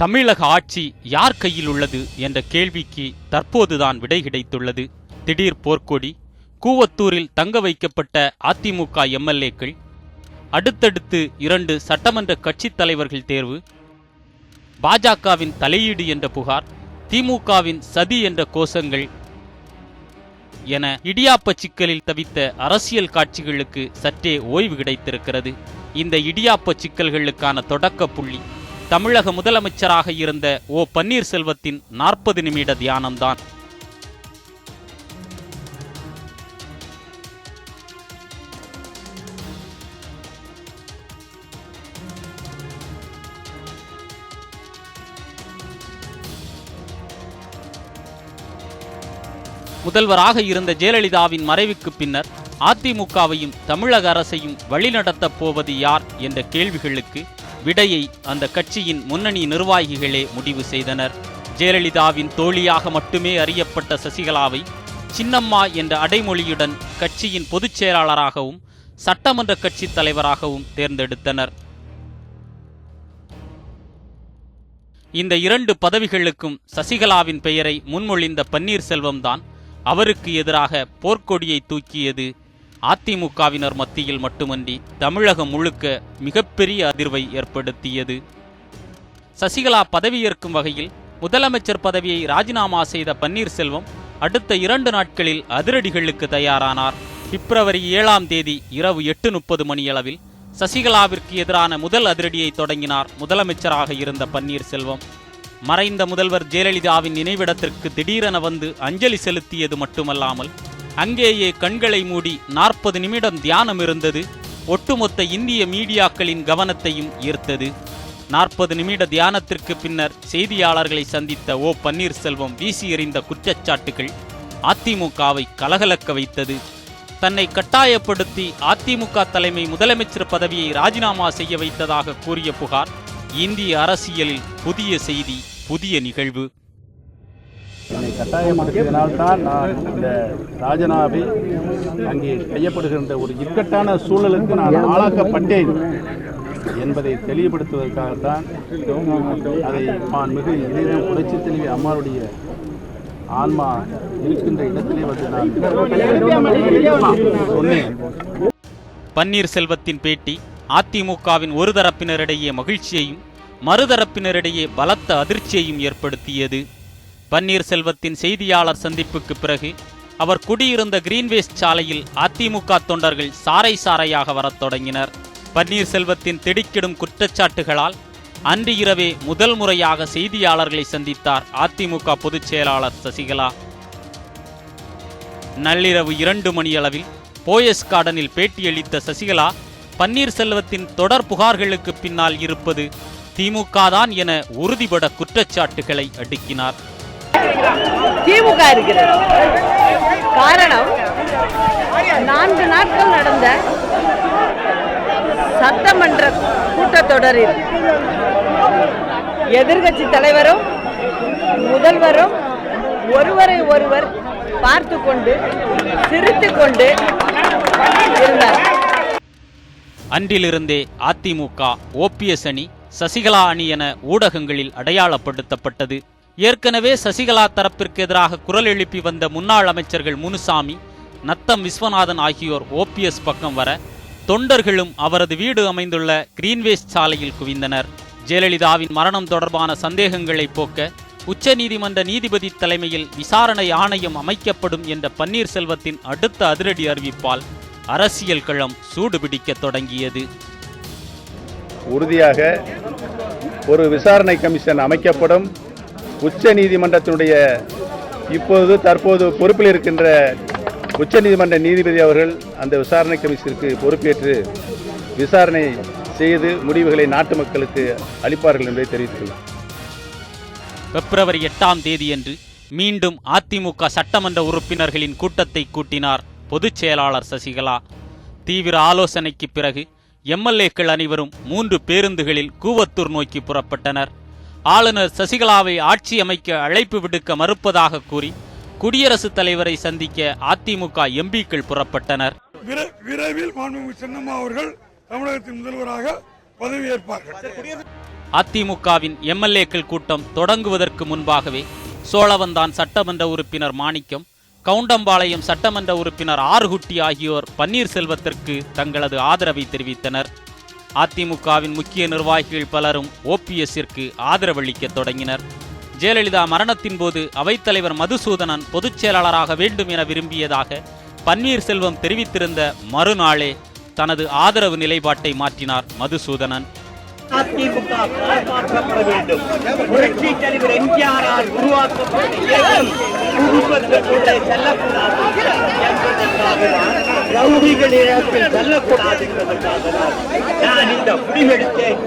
தமிழக ஆட்சி யார் கையில் உள்ளது என்ற கேள்விக்கு தற்போதுதான் விடை கிடைத்துள்ளது. திடீர் போர்க்கொடி கூவத்தூரில் தங்க வைக்கப்பட்ட அதிமுக எம்எல்ஏக்கள் அடுத்தடுத்து இரண்டு சட்டமன்ற கட்சித் தலைவர்கள் தேர்வு பாஜகவின் தலையீடு என்ற புகார் திமுகவின் சதி என்ற கோஷங்கள் என இடியாப்ப சிக்கலில் தவித்த அரசியல் காட்சிகளுக்கு சற்றே ஓய்வு கிடைத்திருக்கிறது. இந்த இடியாப்ப சிக்கல்களுக்கான தொடக்க புள்ளி தமிழக முதலமைச்சராக இருந்த ஓ பன்னீர்செல்வத்தின் நாற்பது நிமிட தியானம்தான். முதல்வராக இருந்த ஜெயலலிதாவின் மறைவுக்கு பின்னர் அதிமுகவையும் தமிழக அரசையும் வழிநடத்தப் போவது யார் என்ற கேள்விகளுக்கு விடையை அந்த கட்சியின் முன்னணி நிர்வாகிகளே முடிவு செய்தனர். ஜெயலலிதாவின் தோழியாக மட்டுமே அறியப்பட்ட சசிகலாவை சின்னம்மா என்ற அடைமொழியுடன் கட்சியின் பொதுச் செயலாளராகவும் சட்டமன்ற கட்சித் தலைவராகவும் தேர்ந்தெடுத்தனர். இந்த இரண்டு பதவிகளுக்கும் சசிகலாவின் பெயரை முன்மொழிந்த பன்னீர்செல்வம்தான் அவருக்கு எதிராக போர்க்கொடியை தூக்கியது. அதிமுகவினர் மத்தியில் மட்டுமன்றி தமிழகம் முழுக்க மிகப்பெரிய அதிர்வை ஏற்படுத்தியது. சசிகலா பதவியேற்கும் வகையில் முதலமைச்சர் பதவியை ராஜினாமா செய்த பன்னீர்செல்வம் அடுத்த இரண்டு நாட்களில் அதிரடிகளுக்கு தயாரானார். பிப்ரவரி ஏழாம் தேதி இரவு எட்டு முப்பது மணியளவில் சசிகலாவிற்கு எதிரான முதல் அதிரடியை தொடங்கினார் முதலமைச்சராக இருந்த பன்னீர்செல்வம். மறைந்த முதல்வர் ஜெயலலிதாவின் நினைவிடத்திற்கு திடீரென வந்து அஞ்சலி செலுத்தியது மட்டுமல்லாமல் அங்கேயே கண்களை மூடி நாற்பது நிமிடம் தியானம் இருந்தது ஒட்டுமொத்த இந்திய மீடியாக்களின் கவனத்தையும் ஈர்த்தது. நாற்பது நிமிட தியானத்திற்கு பின்னர் செய்தியாளர்களை சந்தித்த ஓ பன்னீர்செல்வம் வீசி எறிந்த குற்றச்சாட்டுகள் அதிமுகவை கலகலக்க வைத்தது. தன்னை கட்டாயப்படுத்தி அதிமுக தலைமை முதலமைச்சர் பதவியை ராஜினாமா செய்ய வைத்ததாக கூறிய புகார் இந்திய அரசியலில் புதிய செய்தி புதிய நிகழ்வு. என்னை கட்டாயப்படுத்தியதனால்தான் நான் இந்த ராஜனாவை அங்கே செய்யப்படுகின்ற ஒரு இக்கட்டான சூழலுக்கு நான் ஆளாக்கப்பட்டேன் என்பதை தெளிவுபடுத்துவதற்காகத்தான் அதை நான் மிகு இதயம் புரட்சி தெளிவி அம்மாவுடைய ஆன்மா இருக்கின்ற இடத்திலே வந்து நான் சொன்னேன். பன்னீர்செல்வத்தின் பேட்டி அதிமுகவின் ஒரு தரப்பினரிடையே மகிழ்ச்சியையும் மறுதரப்பினரிடையே பலத்த அதிர்ச்சியையும் ஏற்படுத்தியது. பன்னீர்செல்வத்தின் செய்தியாளர் சந்திப்புக்கு பிறகு அவர் குடியிருந்த கிரீன்வேஸ் சாலையில் அதிமுக தொண்டர்கள் சாறை சாறையாக வரத் தொடங்கினர். பன்னீர்செல்வத்தின் திடுக்கிடும் குற்றச்சாட்டுகளால் அன்று இரவே முதல் முறையாக செய்தியாளர்களை சந்தித்தார் அதிமுக பொதுச் செயலாளர் சசிகலா. நள்ளிரவு இரண்டு மணியளவில் போயஸ் கார்டனில் பேட்டியளித்த சசிகலா பன்னீர்செல்வத்தின் தொடர் புகார்களுக்கு பின்னால் இருப்பது திமுக தான் என உறுதிபட குற்றச்சாட்டுகளை அடுக்கினார். திமுக இருக்கிறது. காரணம் நான்கு நாட்கள் நடந்த சட்டமன்ற கூட்டத்தொடரில் எதிர்கட்சி தலைவரும் முதல்வரும் ஒருவரை ஒருவர் பார்த்து கொண்டு சிரித்து கொண்டு இருந்தார். அன்றிலிருந்தே அதிமுக ஓபிஎஸ் அணி சசிகலா அணி என ஊடகங்களில் அடையாளப்படுத்தப்பட்டது. ஏற்கனவே சசிகலா தரப்பிற்கு எதிராக குரல் எழுப்பி வந்த முன்னாள் அமைச்சர்கள் முனுசாமி நத்தம் விஸ்வநாதன் ஆகியோர் ஓபிஎஸ் பக்கம் வர தொண்டர்களும் அவரது வீடு அமைந்துள்ள கிரீன்வேஸ் சாலையில் குவிந்தனர். ஜெயலலிதாவின் மரணம் தொடர்பான சந்தேகங்களை போக்க உச்சநீதிமன்ற நீதிபதி தலைமையில் விசாரணை ஆணையம் அமைக்கப்படும் என்ற பன்னீர்செல்வத்தின் அடுத்த அதிரடி அறிவிப்பால் அரசியல் களம் சூடுபிடிக்க தொடங்கியது. உறுதியாக ஒரு விசாரணை கமிஷன் அமைக்கப்படும். உச்ச நீதிமன்றத்தினுடைய இப்போது தற்போது பொறுப்பில் இருக்கின்ற உச்ச நீதிமன்ற நீதிபதி அவர்கள் அந்த விசாரணை கமிஷனுக்கு பொறுப்பேற்று விசாரணை செய்து முடிவுகளை நாட்டு மக்களுக்கு அளிப்பார்கள் என்பதை தெரிவித்துள்ளார் பிப்ரவரி எட்டாம் தேதியன்று மீண்டும் அதிமுக சட்டமன்ற உறுப்பினர்களின் கூட்டத்தை கூட்டினார் பொதுச் செயலாளர் சசிகலா. தீவிர ஆலோசனைக்கு பிறகு எம்எல்ஏக்கள் அனைவரும் மூன்று பேருந்துகளில் கூவத்தூர் நோக்கி புறப்பட்டனர். ஆளுநர் சசிகலாவை ஆட்சி அமைக்க அழைப்பு விடுக்க மறுப்பதாக கூறி குடியரசுத் தலைவரை சந்திக்க அதிமுக எம்பிக்கள் புறப்பட்டனர். விரை- விரைவில் சின்னம்மா அவர்கள் தமிழகத்தின் முதல்வராக பதவியேற்பார்கள். அதிமுகவின் எம்எல்ஏக்கள் கூட்டம் தொடங்குவதற்கு முன்பாகவே சோழவந்தான் சட்டமன்ற உறுப்பினர் மாணிக்கம் கவுண்டம்பாளையம் சட்டமன்ற உறுப்பினர் ஆறுகுட்டி ஆகியோர் பன்னீர்செல்வத்திற்கு தங்களது ஆதரவை தெரிவித்தனர். அதிமுகவின் முக்கிய நிர்வாகிகள் பலரும் ஓபிஎஸ்ஸிற்கு ஆதரவளிக்க தொடங்கினர். ஜெயலலிதா மரணத்தின் போது அவைத்தலைவர் மதுசூதனன் பொதுச் செயலாளராக வேண்டும் என விரும்பியதாக பன்னீர்செல்வம் தெரிவித்திருந்த மறுநாளே தனது ஆதரவு நிலைப்பாட்டை மாற்றினார் மதுசூதனன். அதிமுக காப்பாற்றப்பட வேண்டும். புரட்சி தலைவர் எம்ஜிஆரால் உருவாக்கப்பட்ட இயக்கம் குடும்பத்திற்குள்ளே செல்லக்கூடாது என்பதற்காக தான் ரவுடிகள் இடத்தில் செல்லக்கூடாது என்பதற்காக தான் நான் இந்த முடிவெடுத்தேன்.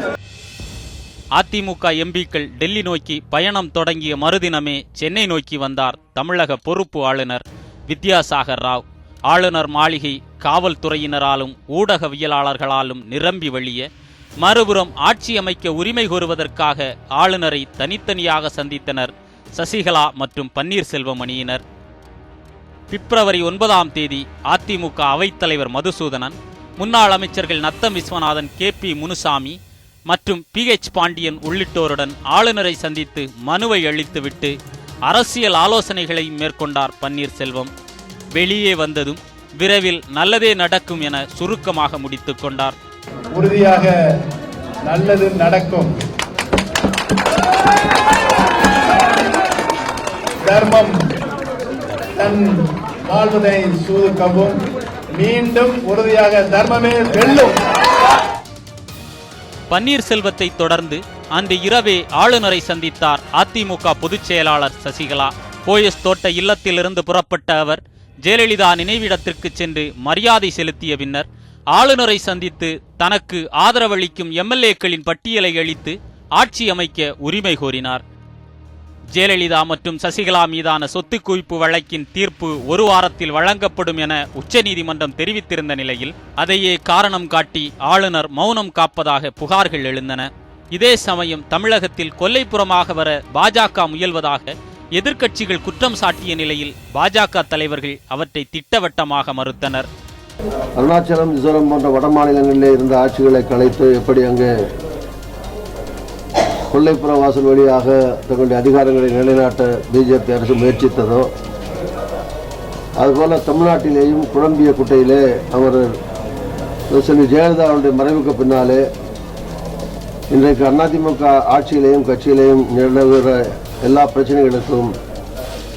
அதிமுக எம்பிக்கள் டெல்லி நோக்கி பயணம் தொடங்கிய மறுதினமே சென்னை நோக்கி வந்தார் தமிழக பொறுப்பு ஆளுநர் வித்யாசாகர் ராவ். ஆளுநர் மாளிகை காவல்துறையினராலும் ஊடகவியலாளர்களாலும் நிரம்பி வழிய மறுபுறம் ஆட்சி அமைக்க உரிமை கோருவதற்காக ஆளுநரை தனித்தனியாக சந்தித்தனர் சசிகலா மற்றும் பன்னீர்செல்வம் அணியினர் பிப்ரவரி ஒன்பதாம் தேதி அதிமுக அவைத்தலைவர் மதுசூதனன் முன்னாள் அமைச்சர்கள் நத்தம் விஸ்வநாதன் கே பி முனுசாமி மற்றும் பி ஹெச் பாண்டியன் உள்ளிட்டோருடன் ஆளுநரை சந்தித்து மனுவை அளித்துவிட்டு அரசியல் ஆலோசனைகளை மேற்கொண்டார் பன்னீர்செல்வம். வெளியே வந்ததும் விரைவில் நல்லதே நடக்கும் என சுருக்கமாக முடித்துக் கொண்டார். உறுதியாக நல்லது நடக்கும். தர்மம் தன் வாழ்வதை சூதுக்கவும். மீண்டும் உறுதியாக தர்மமே வெல்லும். பன்னீர்செல்வத்தை தொடர்ந்து அன்று இரவே ஆளுநரை சந்தித்தார் அதிமுக பொதுச் செயலாளர் சசிகலா. போயஸ் தோட்ட இல்லத்திலிருந்து புறப்பட்ட அவர் ஜெயலலிதா நினைவிடத்திற்கு சென்று மரியாதை செலுத்திய பின்னர் ஆளுநரை சந்தித்து தனக்கு ஆதரவளிக்கும் எம்எல்ஏக்களின் பட்டியலை அளித்து ஆட்சி அமைக்க உரிமை கோரினார். ஜெயலலிதா மற்றும் சசிகலா மீதான சொத்து குவிப்பு வழக்கின் தீர்ப்பு ஒரு வாரத்தில் வழங்கப்படும் என உச்சநீதிமன்றம் தெரிவித்திருந்த நிலையில் அதையே காரணம் காட்டி ஆளுநர் மௌனம் காப்பதாக புகார்கள் எழுந்தன. இதே சமயம் தமிழகத்தில் கொல்லைப்புறமாக வர பாஜக முயல்வதாக எதிர்க்கட்சிகள் குற்றம் சாட்டிய நிலையில் பாஜக தலைவர்கள் அவற்றை திட்டவட்டமாக மறுத்தனர். அருணாச்சலம் மிசோரம் போன்ற வட மாநிலங்களிலே இருந்த ஆட்சிகளை கலைத்து எப்படி அங்கே கொள்ளைப்புற வாசல் வழியாக தங்களுடைய அதிகாரங்களை நிலைநாட்ட பிஜேபி அரசு முயற்சித்ததோ அதுபோல் தமிழ்நாட்டிலேயும் குழம்பிய குட்டையிலே அவர் செல்வி ஜெயலலிதா அவருடைய மறைவுக்கு பின்னாலே இன்றைக்கு அதிமுக ஆட்சியிலேயும் கட்சியிலேயும் நிலவுகிற எல்லா பிரச்சனைகளுக்கும்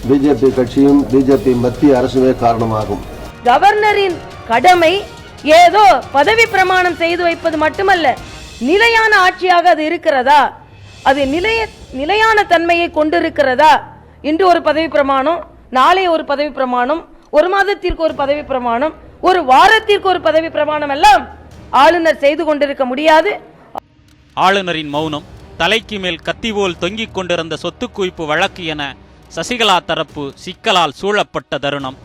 பிஜேபி கட்சியும் பிஜேபி மத்திய அரசுமே காரணமாகும். கவர்னரின் கடமை ஏதோ பதவி பிரமாணம் செய்து வைப்பது மட்டுமல்ல நிலையான ஆட்சியாக அது இருக்கிறதா? அது நிலைய நிலையான தன்மையை கொண்டிருக்கிறதா? இன்று ஒரு பதவி பிரமாணம் நாளை ஒரு பதவி பிரமாணம் ஒரு மாதத்திற்கு ஒரு பதவி பிரமாணம் ஒரு வாரத்திற்கு ஒரு பதவி பிரமாணம் எல்லாம் ஆளுநர் செய்து கொண்டிருக்க முடியாது. ஆளுநரின் மௌனம் தலைக்கு மேல் கத்தி போல் தொங்கிக் கொண்டிருந்த சொத்து குவிப்பு வழக்கு என சசிகலா தரப்பு சிக்கலால் சூழப்பட்ட தருணம்.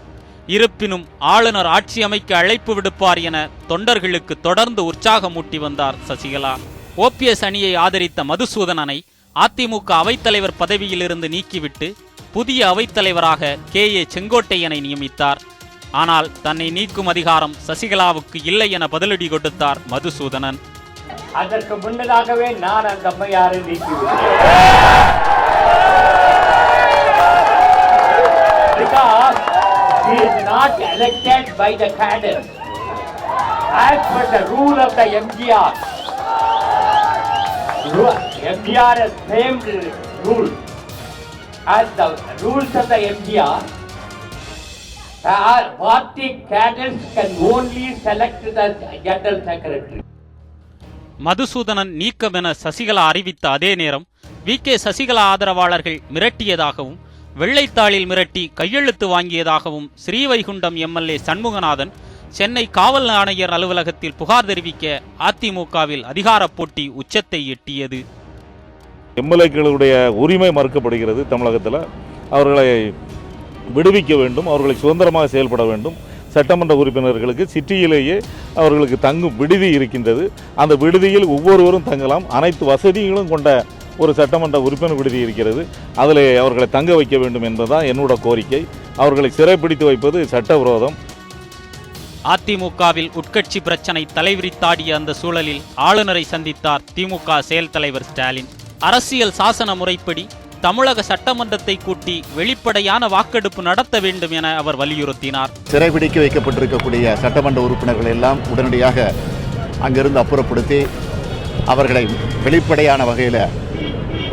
இருப்பினும் ஆளுநர் ஆட்சி அமைக்க அழைப்பு விடுப்பார் என தொண்டர்களுக்கு தொடர்ந்து உற்சாகமூட்டி வந்தார் சசிகலா. ஓபிஎஸ் அணியை ஆதரித்த மதுசூதனனை அதிமுக அவைத்தலைவர் பதவியிலிருந்து நீக்கிவிட்டு புதிய அவைத்தலைவராக கே. ஏ. செங்கோட்டையனை நியமித்தார். ஆனால் தன்னை நீக்கும் அதிகாரம் சசிகலாவுக்கு இல்லை என பதிலடி கொடுத்தார் மதுசூதனன். அதற்கு முன்னதாகவே நான் அந்த அம்மையாரை நீக்கிவிட்டேன். He is not elected by the cadre. As per the rule of the MGR. MGR has same rule. As the rules of the MGR, the party cadres can only select the general secretary. Madhusudhanan நீக்கம் என சசிகலா அறிவித்த அதே நேரம் V K Sasikala ஆதரவாளர்கள் மிரட்டியதாகவும் வெள்ளைத்தாளில் மிரட்டி கையெழுத்து வாங்கியதாகவும் ஸ்ரீவைகுண்டம் எம்எல்ஏ சண்முகநாதன் சென்னை காவல் ஆணையர் அலுவலகத்தில் புகார் தெரிவிக்க அதிமுகவில் அதிகாரப் போட்டி உச்சத்தை எட்டியது. எம்எல்ஏக்களுடைய உரிமை மறுக்கப்படுகிறது தமிழகத்தில். அவர்களை விடுவிக்க வேண்டும் அவர்களை சுதந்திரமாக செயல்பட வேண்டும். சட்டமன்ற உறுப்பினர்களுக்கு சிட்டியிலேயே அவர்களுக்கு தங்கும் விடுதி இருக்கின்றது. அந்த விடுதியில் ஒவ்வொருவரும் தங்கலாம். அனைத்து வசதிகளும் கொண்ட ஒரு சட்டமன்ற உறுப்பினர் விடுதி இருக்கிறது. அதில் அவர்களை தங்க வைக்க வேண்டும் என்பதுதான் என்னோட கோரிக்கை. அவர்களை சிறைப்பிடித்து வைப்பது சட்டவிரோதம். அதிமுகவில் உட்கட்சி பிரச்சனை தலைவிரித்தாடிய அந்த சூழலில் ஆளுநரை சந்தித்தார் திமுக செயல் தலைவர் ஸ்டாலின். அரசியல் சாசன முறைப்படி தமிழக சட்டமன்றத்தை கூட்டி வெளிப்படையான வாக்கெடுப்பு நடத்த வேண்டும் என அவர் வலியுறுத்தினார். சிறைபிடிக்க வைக்கப்பட்டிருக்கக்கூடிய சட்டமன்ற உறுப்பினர்கள் எல்லாம் உடனடியாக அங்கிருந்து அப்புறப்படுத்தி அவர்களை வெளிப்படையான வகையில்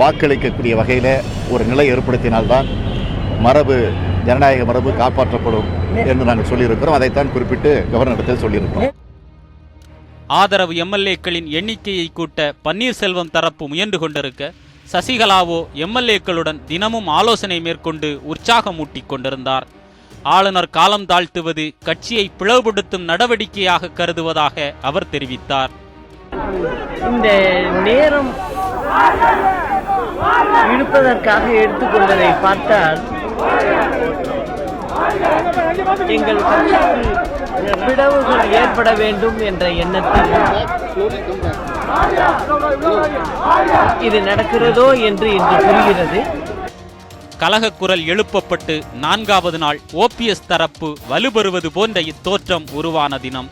வாக்களிக்கக்கூடிய வகையில் ஒரு நிலை ஏற்படுத்தினால்தான் மரபு ஜனநாயக மரபு காப்பாற்றப்படும் என்று நாங்கள் சொல்லியிருக்கிறோம். அதைத்தான் குறிப்பிட்டு கவர்னரிடத்தில் சொல்லியிருக்கிறோம். ஆதரவு எம்எல்ஏக்களின் எண்ணிக்கையை கூட்ட பன்னீர்செல்வம் தரப்பு முயன்று கொண்டிருக்க சசிகலாவோ எம்எல்ஏக்களுடன் தினமும் ஆலோசனை மேற்கொண்டு உற்சாகமூட்டிக் கொண்டிருந்தார். ஆளுநர் காலம் தாழ்த்துவது கட்சியை பிளவுபடுத்தும் நடவடிக்கையாக கருதுவதாக அவர் தெரிவித்தார். இந்த நேரம் இழுப்பதற்காக எடுத்துக்கொள்வதை பார்த்தால் எங்கள் கட்சிக்கு பிளவுகள் ஏற்பட வேண்டும் என்ற எண்ணத்தில் இது நடக்கிறதோ என்று இன்று புரிகிறது. கலகக்குரல் எழுப்பப்பட்டு நான்காவது நாள் ஓபிஎஸ் தரப்பு வலுப்பெறுவது போன்ற இத்தோற்றம் உருவான தினம்.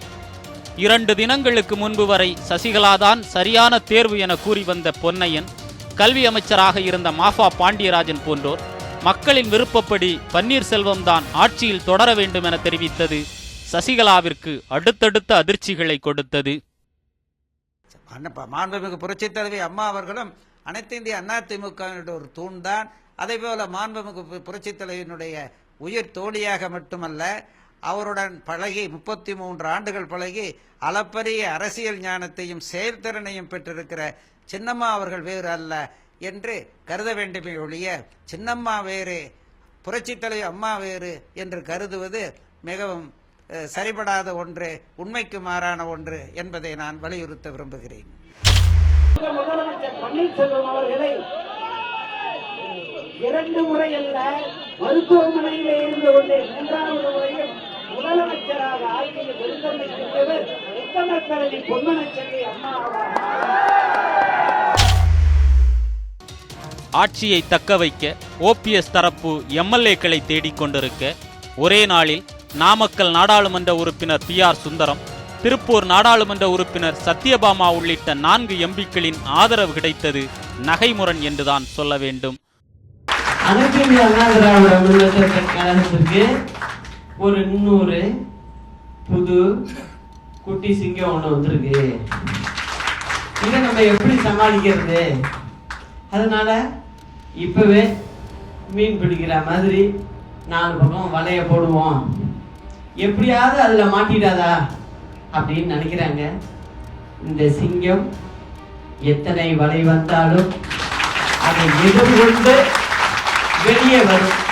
இரண்டு தினங்களுக்கு முன்பு வரை சசிகலாதான் சரியான தேர்வு என கூறி வந்த பொன்னையன் கல்வி அமைச்சராக இருந்த மாஃபா பாண்டியராஜன் போன்றோர் மக்களின் விருப்பப்படி பன்னீர்செல்வம் தான் ஆட்சியில் தொடர வேண்டும் என தெரிவித்தது. சசிகலாவிற்கு அடுத்தடுத்த அதிர்ச்சிகளை கொடுத்தது. அண்ணப்பா மாண்புமிகு புரட்சித் தலைவி அம்மா அவர்களும் அனைத்து இந்திய அண்ணா திமுகவினுடைய ஒரு தூண்தான் அதே போல மாண்புமிகு பு- புரட்சித் தலைவியினுடைய உயிர் தோழியாக மட்டுமல்ல அவருடன் பழகி முப்பத்தி மூன்று ஆண்டுகள் பழகி அளப்பரிய அரசியல் ஞானத்தையும் செயல்திறனையும் பெற்றிருக்கிற சின்னம்மா அவர்கள் வேறு அல்ல என்று கருத வேண்டுமே ஒழிய சின்னம்மா வேறு புரட்சித் தலைவி அம்மா வேறு என்று கருதுவது மிகவும் சரிபடாத ஒன்று உண்மைக்கு மாறான ஒன்று என்பதை நான் வலியுறுத்த விரும்புகிறேன். முதலமைச்சர் பன்னீர்செல்வம் அவர்களை இரண்டு முறை அல்ல மருத்துவமனையிலே இருந்து கொண்டே மூன்றாவது முறையும் முதலமைச்சராக ஆட்சியில் விருந்தமை பொன்மனச்செல்வி அம்மா ஆவார் ஆட்சியை தக்க வைக்க ஓபிஎஸ் தரப்பு எம்எல்ஏக்களை தேடிக் கொண்டிருக்க ஒரே நாளில் நாமக்கல் நாடாளுமன்ற உறுப்பினர் பி ஆர் சுந்தரம் திருப்பூர் நாடாளுமன்ற உறுப்பினர் சத்யபாமா உள்ளிட்ட நான்கு எம்பிக்களின் ஆதரவு கிடைத்தது நகைமுரண் என்றுதான் சொல்ல வேண்டும். ஒரு இன்னொரு புது குட்டி சிங்கம் ஒன்று வந்திருக்கு. இதை நம்ம எப்படி சமாளிக்கிறது? அதனால இப்பவே மீன் பிடிக்கிற மாதிரி நாலு பக்கம் வலைய போடுவோம். எப்படியாவது அதில் மாட்டிடாதா? அப்படின்னு நினைக்கிறாங்க. இந்த சிங்கம் எத்தனை வலை வந்தாலும் அதை எதிர்கொண்டு வெளியே வரும்.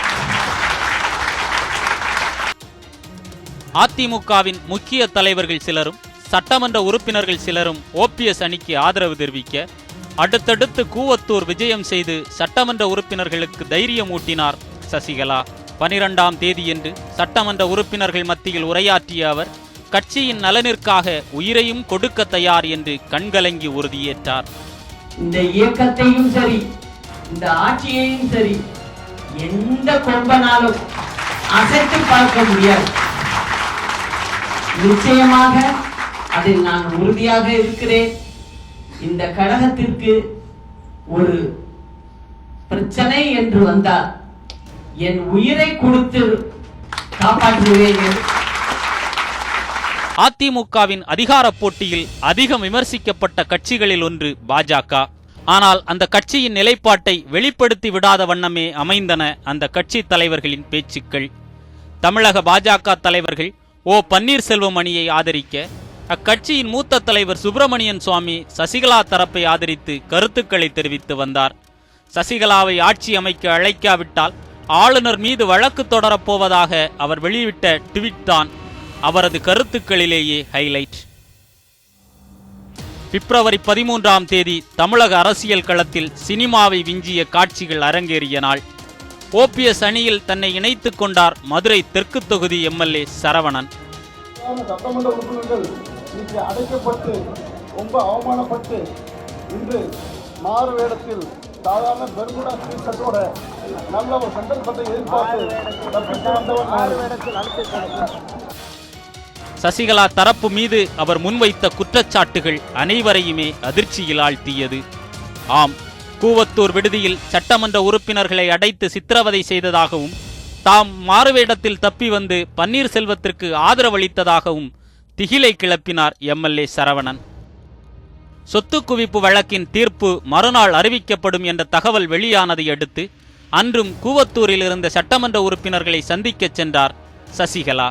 அதிமுகவின் முக்கிய தலைவர்கள் சிலரும் சட்டமன்ற உறுப்பினர்கள் சிலரும் ஓபிஎஸ் அணிக்கு ஆதரவு தெரிவிக்க அடுத்தடுத்து கூவத்தூர் விஜயம் செய்து சட்டமன்ற உறுப்பினர்களுக்கு தைரியம் ஊட்டினார் சசிகலா. பனிரெண்டாம் தேதியன்று சட்டமன்ற உறுப்பினர்கள் மத்தியில் உரையாற்றிய அவர் கட்சியின் நலனிற்காக உயிரையும் கொடுக்க தயார் என்று கண்கலங்கி உறுதியேற்றார். இந்த இயக்கத்தையும் சரி இந்த ஆட்சியையும் சரி எந்த கொம்பனாலும் அசைத்து பார்க்க முடியாது. நிச்சயமாக அதில் நான் உறுதியாக இருக்கிறேன். இந்த கழகத்திற்கு ஒரு பிரச்சனை என்று வந்தால் என் உயிரை கொடுத்து காப்பாற்றுவேன் அதிமுகவின் அதிகார போட்டியில் அதிகம் விமர்சிக்கப்பட்ட கட்சிகளில் ஒன்று பாஜக. ஆனால் அந்த கட்சியின் நிலைப்பாட்டை வெளிப்படுத்தி விடாத வண்ணமே அமைந்தன அந்த கட்சி தலைவர்களின் பேச்சுக்கள். தமிழக பாஜக தலைவர்கள் ஓ பன்னீர்செல்வம் அணியை ஆதரிக்க அக்கட்சியின் மூத்த தலைவர் சுப்பிரமணியன் சுவாமி சசிகலா தரப்பை ஆதரித்து கருத்துக்களை தெரிவித்து வந்தார். சசிகலாவை ஆட்சி அமைக்க அழைக்காவிட்டால் ஆளுநர் மீது வழக்கு தொடரப்போவதாக அவர் வெளியிட்ட ட்வீட் தான் அவரது கருத்துக்களிலேயே ஹைலைட். பிப்ரவரி பதிமூன்றாம் தேதி தமிழக அரசியல் களத்தில் சினிமாவை விஞ்சிய காட்சிகள் அரங்கேறிய நாள். ஓபிஎஸ் அணியில் தன்னை இணைத்துக் கொண்டார் மதுரை தெற்கு தொகுதி எம்எல்ஏ சரவணன். சட்டமன்ற உறுப்பினர்கள் இன்னைக்கு அடைக்கப்பட்டு ரொம்ப அவமானப்பட்டு இன்று மாறு வேடத்தில் சாதாரண பெர்முடா ஸ்ரீசட்டோட நல்ல ஒரு சந்தர்ப்பத்தை எதிர்பார்த்து தப்பித்து. சசிகலா தரப்பு மீது அவர் முன்வைத்த குற்றச்சாட்டுகள் அனைவரையுமே அதிர்ச்சியில் ஆழ்த்தியது. ஆம் கூவத்தூர் விடுதியில் சட்டமன்ற உறுப்பினர்களை அடைத்து சித்திரவதை செய்ததாகவும் தாம் மாறுவேடத்தில் தப்பி வந்து பன்னீர்செல்வத்திற்கு ஆதரவளித்ததாகவும் திகிலை கிளப்பினார் எம்எல்ஏ சரவணன். சொத்து குவிப்பு வழக்கின் தீர்ப்பு மறுநாள் அறிவிக்கப்படும் என்ற தகவல் வெளியானதை அடுத்து அன்றும் கூவத்தூரில் இருந்த சட்டமன்ற உறுப்பினர்களை சந்திக்கச் சென்றார் சசிகலா.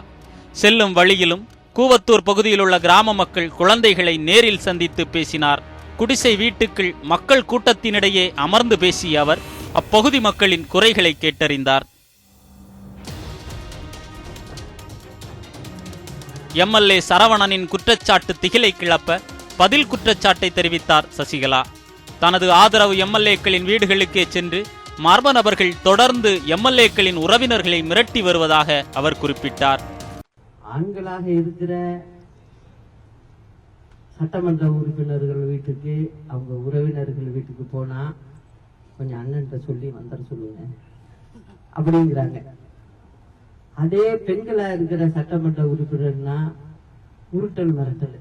செல்லும் வழியிலும் கூவத்தூர் பகுதியில் உள்ள கிராம மக்கள் குழந்தைகளை நேரில் சந்தித்து பேசினார் குடிசை வீட்டுக்குள் மக்கள் கூட்டத்தினிடையே அமர்ந்து பேசிய அவர் அப்பகுதி மக்களின் குறைகளை கேட்டறிந்தார். எம்எல்ஏ சரவணனின் குற்றச்சாட்டு திகிலை கிளப்ப பதில் குற்றச்சாட்டை தெரிவித்தார் சசிகலா. தனது ஆதரவு எம்எல்ஏக்களின் வீடுகளுக்கே சென்று மர்ம நபர்கள் தொடர்ந்து எம்எல்ஏக்களின் உறவினர்களை மிரட்டி வருவதாக அவர் குறிப்பிட்டார். ஆண்களாக இருக்கிற சட்டமன்ற உறுப்பினர்கள் வீட்டுக்கு அவங்க உறவினர்கள் வீட்டுக்கு போனா கொஞ்சம் அண்ணன்ட்ட சொல்லி வந்துட சொல்லுங்க. அப்படிங்கிறாங்க. அதே பெண்களா இருக்கிற சட்டமன்ற உறுப்பினர்னா உருட்டல் மிரட்டல்.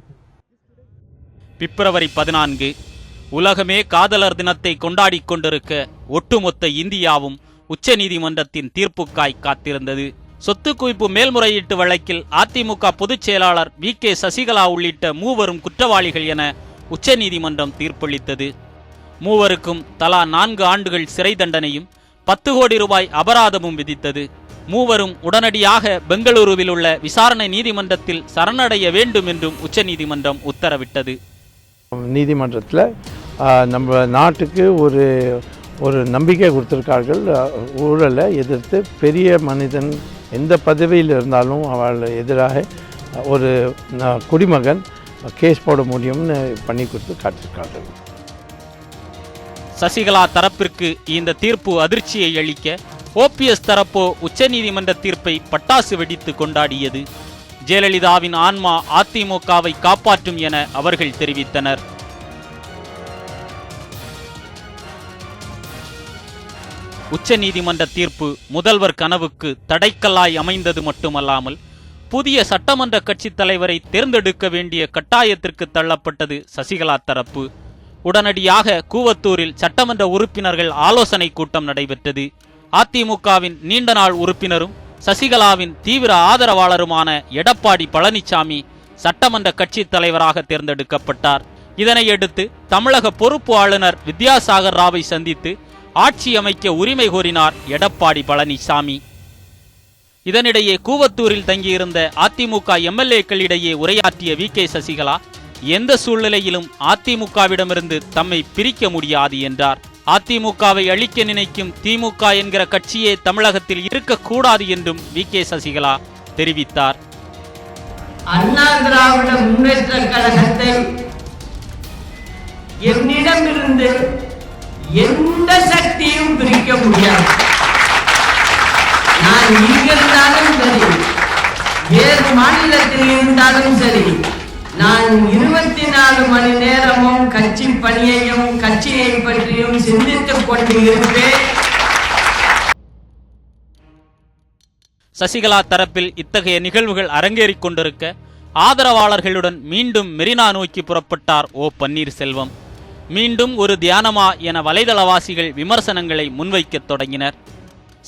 பிப்ரவரி பதினான்கு உலகமே காதலர் தினத்தை கொண்டாடி கொண்டிருக்க ஒட்டுமொத்த இந்தியாவும் உச்சநீதிமன்றத்தின் தீர்ப்புக்காய் காத்திருந்தது. சொத்து குவிப்பு மேல்முறையீட்டு வழக்கில் அதிமுக பொதுச் செயலாளர் வி கே சசிகலா உள்ளிட்ட மூவரும் குற்றவாளிகள் என உச்சநீதிமன்றம் தீர்ப்பளித்தது. மூவருக்கும் தலா நான்கு ஆண்டுகள் சிறை தண்டனையும் பத்து கோடி ரூபாய் அபராதமும் விதித்தது. மூவரும் உடனடியாக பெங்களூருவில் உள்ள விசாரணை நீதிமன்றத்தில் சரணடைய வேண்டும் என்றும் உச்சநீதிமன்றம் உத்தரவிட்டது. நீதிமன்றத்தில் நம்ம நாட்டுக்கு ஒரு ஒரு நம்பிக்கை கொடுத்துருக்கார்கள். ஊழலை எதிர்த்து பெரிய மனிதன் எந்த பதவியில் இருந்தாலும் அவள் எதிராக ஒரு குடிமகன் கேஸ் போட முடியும்னு பண்ணி கொடுத்து காட்டியிருக்கார்கள் சசிகலா தரப்பிற்கு இந்த தீர்ப்பு அதிர்ச்சியை அளிக்க ஓபிஎஸ் தரப்போ உச்சநீதிமன்ற தீர்ப்பை பட்டாசு வெடித்து கொண்டாடியது. ஜெயலலிதாவின் ஆன்மா அதிமுகவை காப்பாற்றும் என அவர்கள் தெரிவித்தனர். உச்சநீதிமன்ற தீர்ப்பு முதல்வர் கனவுக்கு தடைக்கல்லாய் அமைந்தது மட்டுமல்லாமல் புதிய சட்டமன்ற கட்சித் தலைவரை தேர்ந்தெடுக்க வேண்டிய கட்டாயத்திற்கு தள்ளப்பட்டது சசிகலா தரப்பு. உடனடியாக கூவத்தூரில் சட்டமன்ற உறுப்பினர்கள் ஆலோசனை கூட்டம் நடைபெற்றது. அதிமுகவின் நீண்ட நாள் உறுப்பினரும் சசிகலாவின் தீவிர ஆதரவாளருமான எடப்பாடி பழனிசாமி சட்டமன்ற கட்சித் தலைவராக தேர்ந்தெடுக்கப்பட்டார். இதனையடுத்து தமிழக பொறுப்பு ஆளுநர் வித்யாசாகர் ராவை சந்தித்து ஆட்சி அமைக்க உரிமை கோரினார் எடப்பாடி பழனிசாமி. இதனிடையே கூவத்தூரில் தங்கியிருந்த அதிமுக எம்எல்ஏக்களிடையே உரையாற்றிய வி. கே. சசிகலா எந்த சூழ்நிலையிலும் அதிமுகவிடமிருந்து தம்மை பிரிக்க முடியாது என்றார். அதிமுகவை அழிக்க நினைக்கும் திமுக என்கிற கட்சியே தமிழகத்தில் இருக்கக்கூடாது என்றும் வி. கே. சசிகலா தெரிவித்தார். அண்ணா திராவிட முன்னேற்ற கழகத்தை என்னிடமிருந்து எந்த சக்தியும் பிரிக்க முடியாது. நான் இங்கிருந்தாலும் சரி வேறு மாநிலத்தில் இருந்தாலும் சரி நான் இருபத்தி நாலு மணி நேரமும் கட்சி பணியையும் கட்சியை பற்றியும் சிந்தித்துக் கொண்டு இருப்பேன். சசிகலா தரப்பில் இத்தகைய நிகழ்வுகள் அரங்கேறிக் கொண்டிருக்க ஆதரவாளர்களுடன் மீண்டும் மெரினா நோக்கி புறப்பட்டார் ஓ பன்னீர்செல்வம். மீண்டும் ஒரு தியானமா என வலைதளவாசிகள் விமர்சனங்களை முன்வைக்கத் தொடங்கினர்.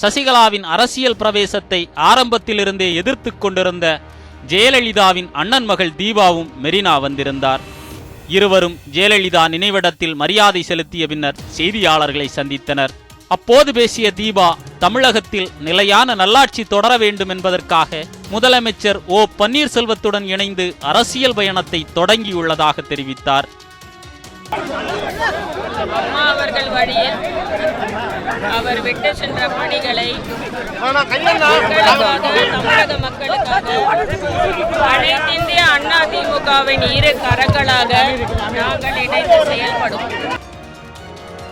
சசிகலாவின் அரசியல் பிரவேசத்தை ஆரம்பத்திலிருந்தே எதிர்த்து கொண்டிருந்த ஜெயலலிதாவின் அண்ணன் மகள் தீபாவும் மெரினா வந்திருந்தார். இருவரும் ஜெயலலிதா நினைவிடத்தில் மரியாதை செலுத்திய பின்னர் செய்தியாளர்களை சந்தித்தனர். அப்போது பேசிய தீபா தமிழகத்தில் நிலையான நல்லாட்சி தொடர வேண்டும் என்பதற்காக முதலமைச்சர் ஓ. பன்னீர்செல்வத்துடன் இணைந்து அரசியல் பயணத்தை தொடங்கியுள்ளதாக தெரிவித்தார். அம்மா அவர்கள் வழியில் அவர் விட்டு சென்ற பணிகளை மக்களுக்காக தமிழக மக்களுக்காக அனைத்து இந்திய அண்ணா திமுகவின் இரு கரங்களாக நாங்கள் இணைந்து செயல்படும்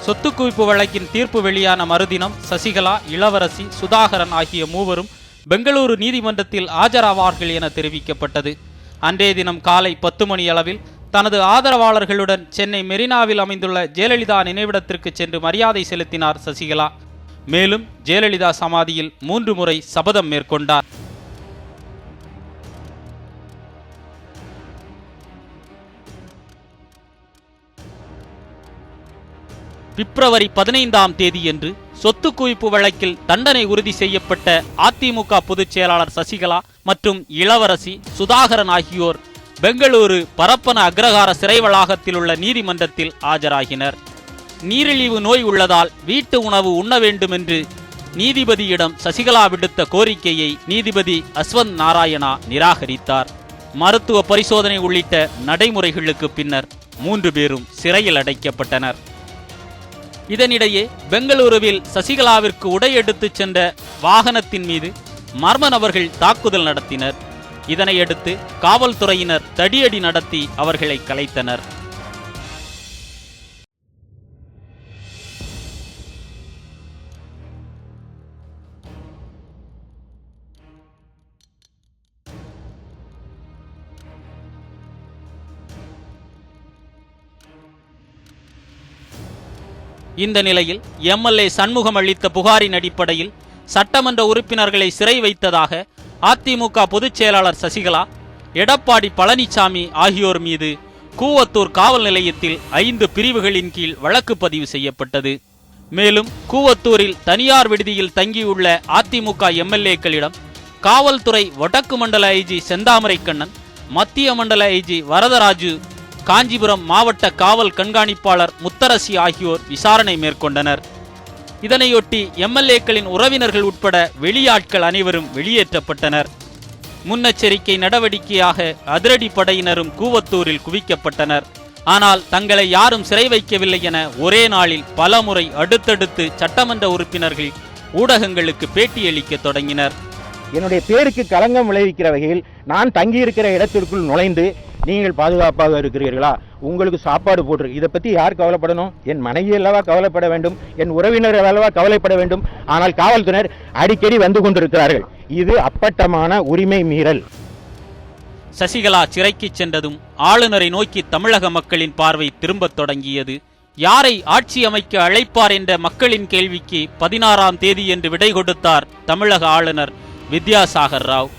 சொத்து குவிப்பு வழக்கின் தீர்ப்பு வெளியான மறுதினம் சசிகலா இளவரசி சுதாகரன் ஆகிய மூவரும் பெங்களூரு நீதிமன்றத்தில் ஆஜராவார்கள் என தெரிவிக்கப்பட்டது. அன்றைய தினம் காலை பத்து மணி அளவில் தனது ஆதரவாளர்களுடன் சென்னை மெரினாவில் அமைந்துள்ள ஜெயலலிதா நினைவிடத்திற்கு சென்று மரியாதை செலுத்தினார் சசிகலா. மேலும் ஜெயலலிதா சமாதியில் மூன்று முறை சபதம் மேற்கொண்டார். பிப்ரவரி பதினைந்தாம் தேதியன்று சொத்து குவிப்பு வழக்கில் தண்டனை உறுதி செய்யப்பட்ட அதிமுக பொதுச் செயலாளர் சசிகலா மற்றும் இளவரசி சுதாகரன் ஆகியோர் பெங்களூரு பரப்பன அக்ரஹார சிறை வளாகத்தில் உள்ள நீதிமன்றத்தில் ஆஜராகினர். நீரிழிவு நோய் உள்ளதால் வீட்டு உணவு உண்ண வேண்டும் என்று நீதிபதியிடம் சசிகலா விடுத்த கோரிக்கையை நீதிபதி அஸ்வந்த் நாராயணா நிராகரித்தார். மருத்துவ பரிசோதனை உள்ளிட்ட நடைமுறைகளுக்கு பின்னர் மூன்று பேரும் சிறையில் அடைக்கப்பட்டனர். இதனிடையே பெங்களூருவில் சசிகலாவிற்கு உடை எடுத்துச் சென்ற வாகனத்தின் மீது மர்ம நபர்கள் தாக்குதல் நடத்தினர். இதனையடுத்து காவல்துறையினர் தடியடி நடத்தி அவர்களை கலைத்தனர். இந்த நிலையில் எம்எல்ஏ சண்முகம் அளித்த புகாரின் அடிப்படையில் சட்டமன்ற உறுப்பினர்களை சிறை வைத்ததாக அதிமுக பொதுச் செயலாளர் சசிகலா எடப்பாடி பழனிசாமி ஆகியோர் மீது கூவத்தூர் காவல் நிலையத்தில் ஐந்து பிரிவுகளின் கீழ் வழக்கு பதிவு செய்யப்பட்டது. மேலும் கூவத்தூரில் தனியார் விடுதியில் தங்கியுள்ள அதிமுக எம்எல்ஏக்களிடம் காவல்துறை வடக்கு மண்டல ஐஜி செந்தாமரை கண்ணன் மத்திய மண்டல ஐஜி வரதராஜு காஞ்சிபுரம் மாவட்ட காவல் கண்காணிப்பாளர் முத்தரசி ஆகியோர் விசாரணை மேற்கொண்டனர். இதனையொட்டி எம்எல்ஏக்களின் உறவினர்கள் உட்பட வெளியாட்கள் அனைவரும் வெளியேற்றப்பட்டனர். முன்னெச்சரிக்கை நடவடிக்கையாக அதிரடி படையினரும் கூவத்தூரில் குவிக்கப்பட்டனர். ஆனால் தங்களை யாரும் சிறை வைக்கவில்லை என ஒரே நாளில் பலமுறை அடுத்தடுத்து சட்டமன்ற உறுப்பினர்கள் ஊடகங்களுக்கு பேட்டியளிக்க தொடங்கினர். என்னுடைய பேருக்கு களங்கம் விளைவிக்கிற வகையில் நான் தங்கியிருக்கிற இடத்திற்குள் நுழைந்து நீங்கள் பாதுகாப்பாக இருக்கிறீர்களா? உங்களுக்கு சாப்பாடு போட்டிருக்கு இதை பற்றி யார் கவலைப்படணும்? என் மனைவி அல்லவா கவலைப்பட வேண்டும்? என் உறவினர் அல்லவா கவலைப்பட வேண்டும்? ஆனால் காவல்துறையினர் அடிக்கடி வந்து கொண்டிருக்கிறார்கள். இது அப்பட்டமான உரிமை மீறல். சசிகலா சிறைக்கு சென்றதும் ஆளுநரை நோக்கி தமிழக மக்களின் பார்வை திரும்பத் தொடங்கியது. யாரை ஆட்சி அமைக்க அழைப்பார் என்ற மக்களின் கேள்விக்கு பதினாறாம் தேதி என்று விடை கொடுத்தார் தமிழக ஆளுநர் வித்யாசாகர் ராவ்.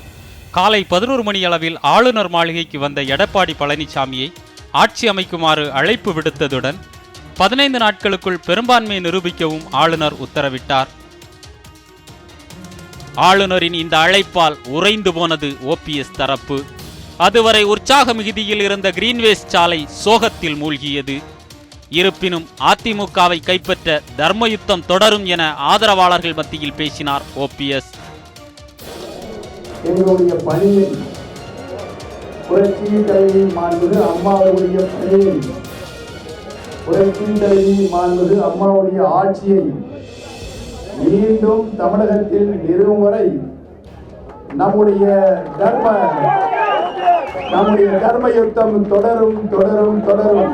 காலை பதினோரு மணி அளவில் ஆளுநர் மாளிகைக்கு வந்த எடப்பாடி பழனிசாமியை ஆட்சி அமைக்குமாறு அழைப்பு விடுத்ததுடன் பதினைந்து நாட்களுக்குள் பெரும்பான்மையை நிரூபிக்கவும் ஆளுநர் உத்தரவிட்டார். ஆளுநரின் இந்த அழைப்பால் உறைந்து போனது ஓபிஎஸ் தரப்பு. அதுவரை உற்சாக மிகுதியில் இருந்த கிரீன்வேஸ் சாலை சோகத்தில் மூழ்கியது. இருப்பினும் அதிமுகவை கைப்பற்ற தர்மயுத்தம் தொடரும் என ஆதரவாளர்கள் மத்தியில் பேசினார் ஓபிஎஸ் எங்களுடைய பணியை புரட்சியின் தலைவி மாண்பது அம்மாவுடைய பணியை புரட்சியின் தலைவி மாண்பது அம்மாவுடைய ஆட்சியை மீண்டும் தமிழகத்தில் நிறுவும் வரை நம்முடைய தர்ம நம்முடைய தர்ம யுத்தம் தொடரும் தொடரும் தொடரும்.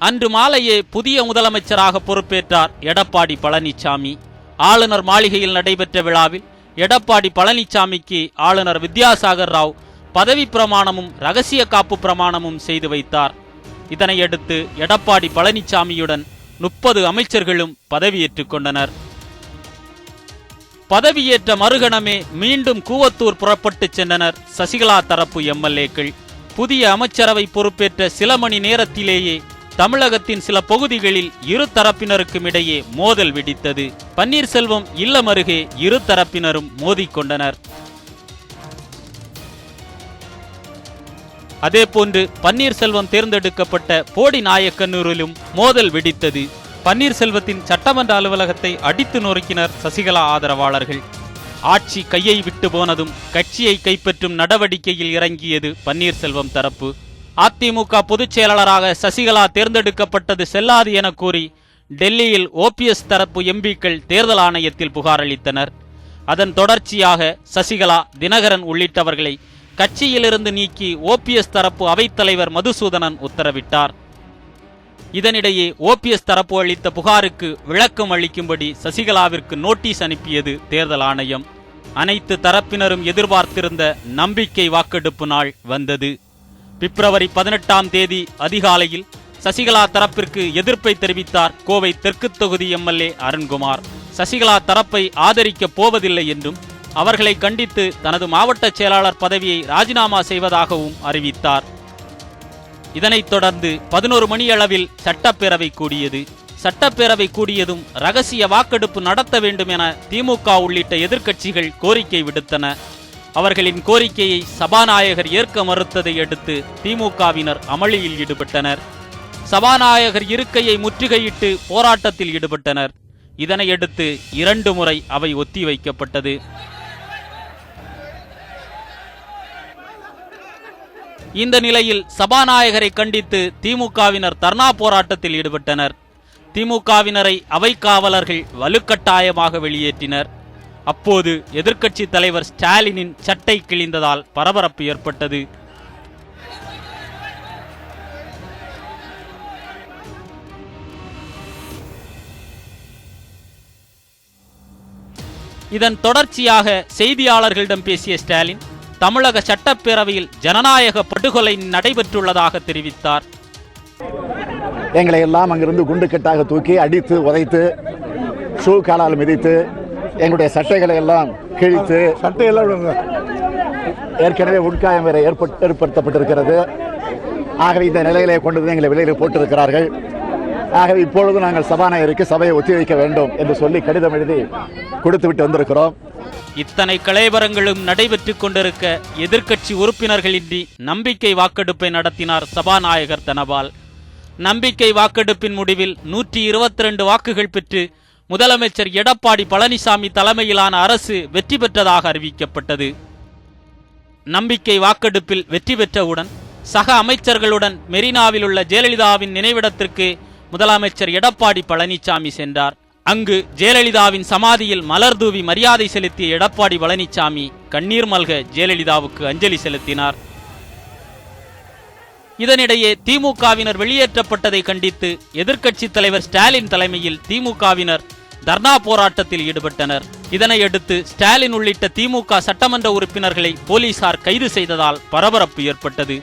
அன்று மாலையே புதிய முதலமைச்சராக பொறுப்பேற்றார் எடப்பாடி பழனிசாமி ஆளுநர் மாளிகையில் நடைபெற்ற விழாவில் எடப்பாடி பழனிசாமிக்கு ஆளுநர் வித்யாசாகர் ராவ் பதவி பிரமாணமும் ரகசிய காப்பு பிரமாணமும் செய்து வைத்தார். இதனையடுத்து எடப்பாடி பழனிசாமியுடன் முப்பது அமைச்சர்களும் பதவியேற்றுக் கொண்டனர். பதவியேற்ற மறுகணமே மீண்டும் கூவத்தூர் புறப்பட்டுச் சென்றனர் சசிகலா தரப்பு எம்எல்ஏக்கள். புதிய அமைச்சரவை பொறுப்பேற்ற சில மணி நேரத்திலேயே தமிழகத்தின் சில பகுதிகளில் இரு தரப்பினருக்கும் இடையே மோதல் வெடித்தது. பன்னீர்செல்வம் இல்லம் அருகே இரு தரப்பினரும் மோதிக்கொண்டனர். அதேபோன்று பன்னீர்செல்வம் தேர்ந்தெடுக்கப்பட்ட போடி நாயக்கனூரிலும் மோதல் வெடித்தது. பன்னீர்செல்வத்தின் சட்டமன்ற அலுவலகத்தை அடித்து நொறுக்கினர் சசிகலா ஆதரவாளர்கள். ஆட்சி கையை விட்டு போனதும் கட்சியை கைப்பற்றும் நடவடிக்கையில் இறங்கியது பன்னீர்செல்வம் தரப்பு. அதிமுக பொதுச் செயலாளராக சசிகலா தேர்ந்தெடுக்கப்பட்டது செல்லாது என கூறி டெல்லியில் ஓபிஎஸ் தரப்பு எம்பிக்கள் தேர்தல் ஆணையத்தில் புகார் அளித்தனர். அதன் தொடர்ச்சியாக சசிகலா தினகரன் உள்ளிட்டவர்களை கட்சியிலிருந்து நீக்கி ஓபிஎஸ் தரப்பு அவைத்தலைவர் மதுசூதனன் உத்தரவிட்டார். இதனிடையே ஓபிஎஸ் தரப்பு அளித்த புகாருக்கு விளக்கம் அளிக்கும்படி சசிகலாவிற்கு நோட்டீஸ் அனுப்பியது தேர்தல் ஆணையம். அனைத்து தரப்பினரும் எதிர்பார்த்திருந்த நம்பிக்கை வாக்கெடுப்பு நாள் வந்தது. பிப்ரவரி பதினெட்டாம் தேதி அதிகாலையில் சசிகலா தரப்பிற்கு எதிர்ப்பை தெரிவித்தார் கோவை தெற்கு தொகுதி எம்எல்ஏ அருண்குமார். சசிகலா தரப்பை ஆதரிக்கப் போவதில்லை என்றும் அவர்களை கண்டித்து தனது மாவட்ட செயலாளர் பதவியை ராஜினாமா செய்வதாகவும் அறிவித்தார். இதனைத் தொடர்ந்து பதினோரு மணியளவில் சட்டப்பேரவை கூடியது. சட்டப்பேரவை கூடியதும் ரகசிய வாக்கெடுப்பு நடத்த வேண்டும் என திமுக உள்ளிட்ட எதிர்க்கட்சிகள் கோரிக்கை விடுத்தன. அவர்களின் கோரிக்கையை சபாநாயகர் ஏற்க மறுத்ததை அடுத்து திமுகவினர் அமளியில் ஈடுபட்டனர். சபாநாயகர் இருக்கையை முற்றுகையிட்டு போராட்டத்தில் ஈடுபட்டனர். இதனையடுத்து இரண்டு முறை அவை ஒத்திவைக்கப்பட்டது இந்த நிலையில் சபாநாயகரை கண்டித்து திமுகவினர் தர்ணா போராட்டத்தில் ஈடுபட்டனர். திமுகவினரை அவை காவலர்கள் வலுக்கட்டாயமாக வெளியேற்றினர். அப்போது எதிர்க்கட்சி தலைவர் ஸ்டாலினின் சட்டை கிழிந்ததால் பரபரப்பு ஏற்பட்டது. இதன் தொடர்ச்சியாக செய்தியாளர்களிடம் பேசிய ஸ்டாலின் தமிழக சட்டப்பேரவையில் ஜனநாயக படுகொலை நடைபெற்றுள்ளதாக தெரிவித்தார். எங்களை எல்லாம் அங்கிருந்து குண்டுக்கட்டாக தூக்கி அடித்து உதைத்து ஷூ காலால் மிதித்து எங்களுடைய சட்டைகளை எல்லாம் கிழித்து சட்டையெல்லாம் ஏற்கனவே உட்காயம் வேற ஏற்பட் ஏற்படுத்தப்பட்டிருக்கிறது. ஆகவே இந்த நிலையிலே கொண்டு வந்து எங்களை வெளியில் போட்டிருக்கிறார்கள். ஆகவே இப்பொழுது நாங்கள் சபாநாயகருக்கு சபையை ஒத்திவைக்க வேண்டும் என்று சொல்லி கடிதம் எழுதி கொடுத்து விட்டு வந்திருக்கிறோம். இத்தனை கலைவரங்களும் நடைபெற்றுக் கொண்டிருக்க எதிர்க்கட்சி உறுப்பினர்களின்றி நம்பிக்கை வாக்கெடுப்பை நடத்தினார் சபாநாயகர் தனபால். நம்பிக்கை வாக்கெடுப்பின் முடிவில் நூற்றி இருபத்தி ரெண்டு வாக்குகள் பெற்று முதலமைச்சர் எடப்பாடி பழனிசாமி தலைமையிலான அரசு வெற்றி பெற்றதாக அறிவிக்கப்பட்டது. நம்பிக்கை வாக்கெடுப்பில் வெற்றி பெற்றவுடன் சக அமைச்சர்களுடன் மெரினாவில் உள்ள ஜெயலலிதாவின் நினைவிடத்திற்கு முதலமைச்சர் எடப்பாடி பழனிசாமி சென்றார். அங்கு ஜெயலலிதாவின் சமாதியில் மலர் தூவி மரியாதை செலுத்திய எடப்பாடி பழனிசாமி கண்ணீர் மல்க ஜெயலலிதாவுக்கு அஞ்சலி செலுத்தினார். இதனிடையே திமுகவினர் வெளியேற்றப்பட்டதை கண்டித்து எதிர்க்கட்சி தலைவர் ஸ்டாலின் தலைமையில் திமுகவினர் தர்ணா போராட்டத்தில் ஈடுபட்டனர். இதனையடுத்து ஸ்டாலின் உள்ளிட்ட திமுக சட்டமன்ற உறுப்பினர்களை போலீசார் கைது செய்ததால் பரபரப்பு ஏற்பட்டது.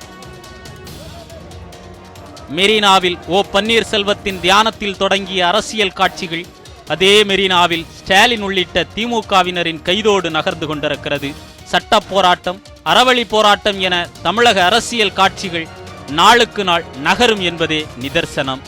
மெரினாவில் ஓ. பன்னீர்செல்வத்தின் தியானத்தில் தொடங்கிய அரசியல் காட்சிகள் அதே மெரினாவில் ஸ்டாலின் உள்ளிட்ட திமுகவினரின் கைதோடு நகர்ந்து கொண்டிருக்கிறது. சட்ட போராட்டம் அறவழி போராட்டம் என தமிழக அரசியல் காட்சிகள் நாளுக்கு நாள் நகரும் என்பதே நிதர்சனம்.